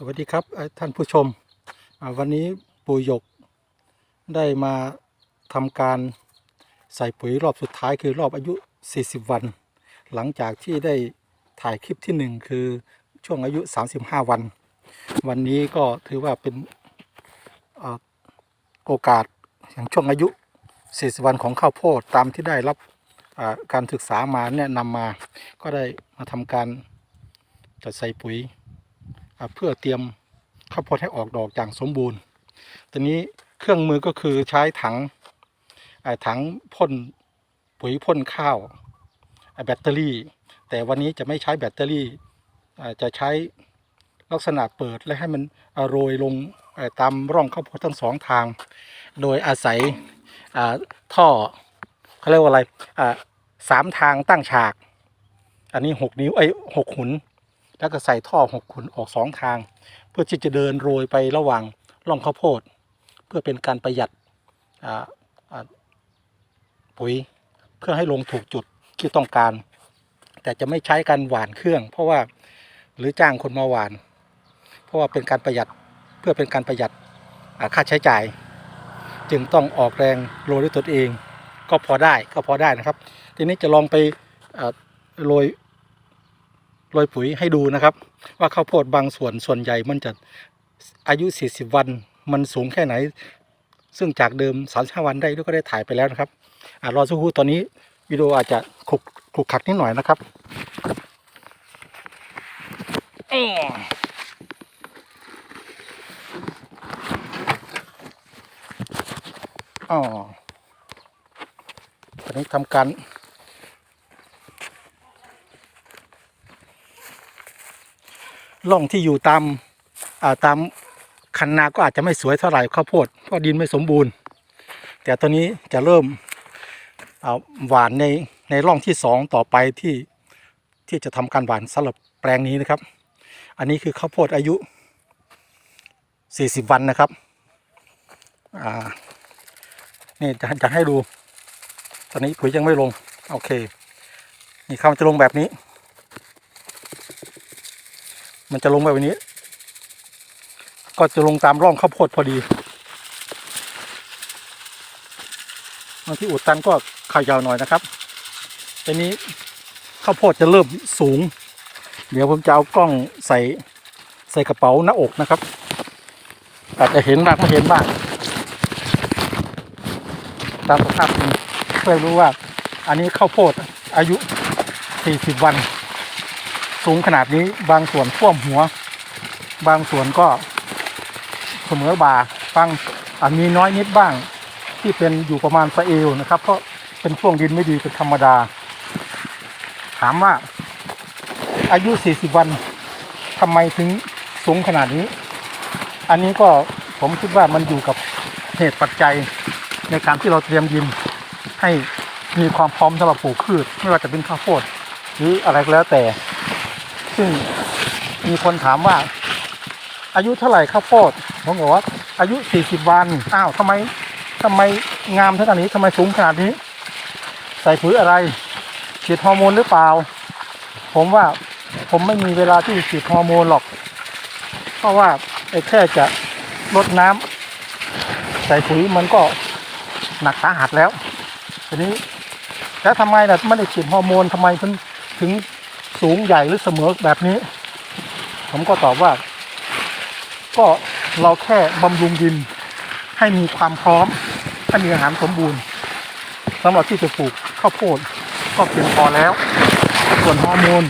สวัสดีครับท่านผู้ชม วันนี้ปู่หยกได้มาทำการใส่ปุ๋ยรอบสุดท้ายคือรอบอายุ 40 วัน หลังจากที่ได้ถ่ายคลิปที่หนึ่งคือช่วงอายุ 35 วัน วันนี้ก็ถือว่าเป็นอโอกาสอย่างช่วงอายุ 40 วันของข้าวโพดตามที่ได้รับการศึกษามาแนะนำมา ก็ได้มาทำการจัดใส่ปุ๋ย เพื่อเตรียมข้าวโพดให้ออกดอกอย่างสมบูรณ์ตอนนี้เครื่องมือก็คือใช้ถังถังพ่นปุ๋ยพ่นข้าวแบตเตอรี่ แต่วันนี้จะไม่ใช้แบตเตอรี่จะใช้ลักษณะเปิดและให้มันโรยลงตามร่องข้าวโพดทั้งสองทาง โดยอาศัยท่อเขาเรียกว่าอะไรสามทางตั้งฉาก อันนี้หกนิ้วไอ้หกหุน แล้วก็ใส่ท่อหกขุนออกสองทาง เพื่อที่จะเดินโรยไประหว่างร่องข้าวโพด เพื่อเป็นการประหยัดปุ๋ยเพื่อให้ลงถูกจุดที่ต้องการ แต่จะไม่ใช้การหวานเครื่อง เพราะว่าหรือจ้างคนมาหวาน เพราะว่าเป็นการประหยัดเพื่อเป็นการประหยัดค่าใช้จ่าย จึงต้องออกแรงโรยด้วยตนเอง ก็พอได้ก็พอได้นะครับ ทีนี้จะลองไปโรย โรยปุ๋ยให้ดูนะครับ ว่าข้าวโพดบางส่วนส่วนใหญ่มันจะอายุ 40 วันมันสูงแค่ไหน ซึ่งจากเดิม35วันได้ก็ได้ถ่ายไปแล้วนะครับอรอสักครู่ตอนนี้วิดีโออาจจะขลุกขลุกขัดนิดหน่อยนะครับอ๋อตอนนี้ทำการ ร่องที่อยู่ตามอ่าตามคันนาก็อาจจะไม่สวยเท่าไหร่ข้าวโพดเพราะดินไม่สมบูรณ์ แต่ตอนนี้จะเริ่มหวานในในร่องที่สองต่อไปที่ที่จะทำการหวานสำหรับแปลงนี้นะครับ อันนี้คือข้าวโพดอายุ 40 วันนะครับอ่านี่จะจะให้ดู ตอนนี้ปุ๋ยยังไม่ลง โอเค นี่ข้าวจะลงแบบนี้ มันจะลงแบบนี้ ก็จะลงตามร่องข้าวโพดพอดีบางที่อุดตันก็เขยาวหน่อยนะครับทีนี้ข้าวโพดจะเริ่มสูง เดี๋ยวผมจะเอากล้องใส่ใส่กระเป๋าหน้าอกนะครับ อาจจะเห็นบ้างไม่เห็นบ้างตามสภาพเพื่อรู้ว่า อันนี้ข้าวโพดอายุ 40 วัน สูงขนาดนี้ บางส่วนท่วมหัว บางส่วนก็เสมอบ่าบางอาจมีน้อยนิดบ้าง ที่เป็นอยู่ประมาณสะเอวนะครับเพราะเป็นช่วงดินไม่ดีเป็นธรรมดา ถามว่า อายุ 40 วันทำไมถึงสูงขนาดนี้ อันนี้ก็ผมคิดว่ามันอยู่กับเหตุปัจจัยในการที่เราเตรียมดินให้มีความพร้อมสำหรับปลูกพืช ไม่ว่าจะเป็นข้าวโพดหรืออะไรก็แล้วแต่ ซึ่งมีคนถามว่า อายุเท่าไหร่ข้าวโพดผมบอกว่า อายุ 40 วัน อ้าวทำไมทำไมงามขนาดนี้ทำไมสูงขนาดนี้ ใส่ปุ๋ยอะไรฉีดฮอร์โมนหรือเปล่า ผมว่าผมไม่มีเวลาที่จะฉีดฮอร์โมนหรอก เพราะว่าไอ้แค่จะลดน้ำใส่ปุ๋ยมันก็หนักสาหัสแล้วทีนี้แล้วทำไมล่ะไม่ได้ฉีดฮอร์โมนทำไมถึง สูงใหญ่หรือเสมอแบบนี้ ผมก็ตอบว่า ก็เราแค่บำรุงดิน ให้มีความพร้อม ให้มีอาหารสมบูรณ์สำหรับที่จะปลูกข้าวโพดก็เพียงพอแล้ว ส่วนฮอร์โมน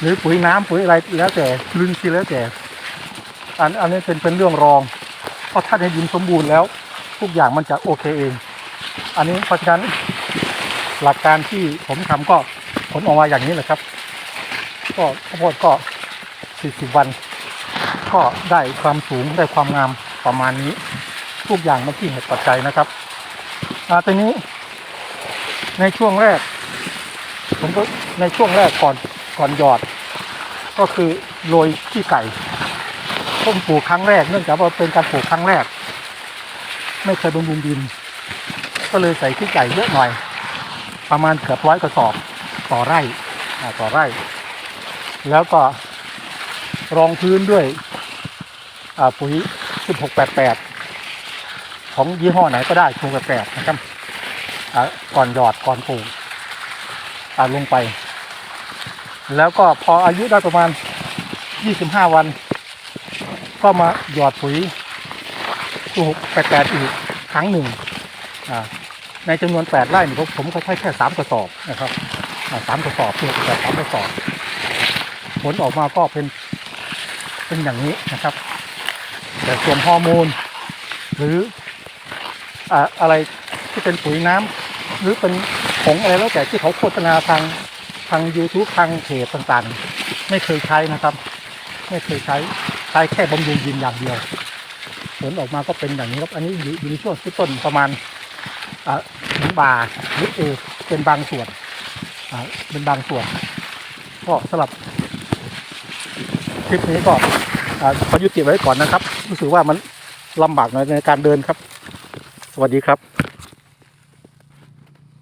หรือปุ๋ยน้ำปุ๋ยอะไรแล้วแต่ลึนซีแล้วแต่ อันอันนี้เป็นเป็นเรื่องรอง เพราะถ้าในดินสมบูรณ์แล้ว ทุกอย่างมันจะโอเคเอง อันนี้เพราะฉะนั้นหลักการที่ผมทำก็ผลออกมาอย่างนี้แหละครับ ก็ข้าวโพดก็40วัน ก็ได้ความสูงได้ความงามประมาณนี้ ทุกอย่างมันที่เหตุปัจจัยนะครับอาทีนี้ในช่วงแรก ผมก็ในช่วงแรกก่อนก่อนหยอด ก็คือโรยขี้ไก่ต้มปลูกครั้งแรกเนื่องจากว่าเป็นการปลูกครั้งแรก ไม่เคยบำรุงดิน ก็เลยใส่ขี้ไก่เยอะหน่อย ประมาณเกือบร้อยกระสอบต่อไร่อ่าต่อไร่ แล้วก็รองพื้นด้วยปุ๋ย 1688 ของยี่ห้อไหนก็ได้1688นะครับก่อนหยอดก่อนปลูกลงไป แล้วก็พออายุได้ประมาณ 25 วัน ก็มาหยอดปุ๋ย1688 อีกครั้งหนึ่งในจำนวน 8 ไร่ผมผมก็ใช้แค่ 3 กระสอบนะครับอ่าสามกระสอบ1688สามกระสอบ ผลออกมาก็เป็นเป็นอย่างนี้นะครับ แต่ส่วนฮอร์โมน หรืออะไรที่เป็นปุ๋ยน้ำหรือเป็นผงอะไรแล้วแต่ที่เขาโฆษณาทางทาง YouTube ทางเพจต่างๆ ไม่เคยใช้นะครับ ไม่เคยใช้ใช้แค่บำรุงดินอย่างเดียว ผลออกมาก็เป็นอย่างนี้ครับอันนี้อยู่ในช่วงที่ต้นประมาณถึงบ่าหรือเอเป็นบางส่วนเป็นบางส่วนก็สำหรับ ลิปนี้ก็อ่าขอยุติไว้ก่อนนะครับ รู้สึกว่ามันลำบากหน่อยในการเดินครับ สวัสดีครับ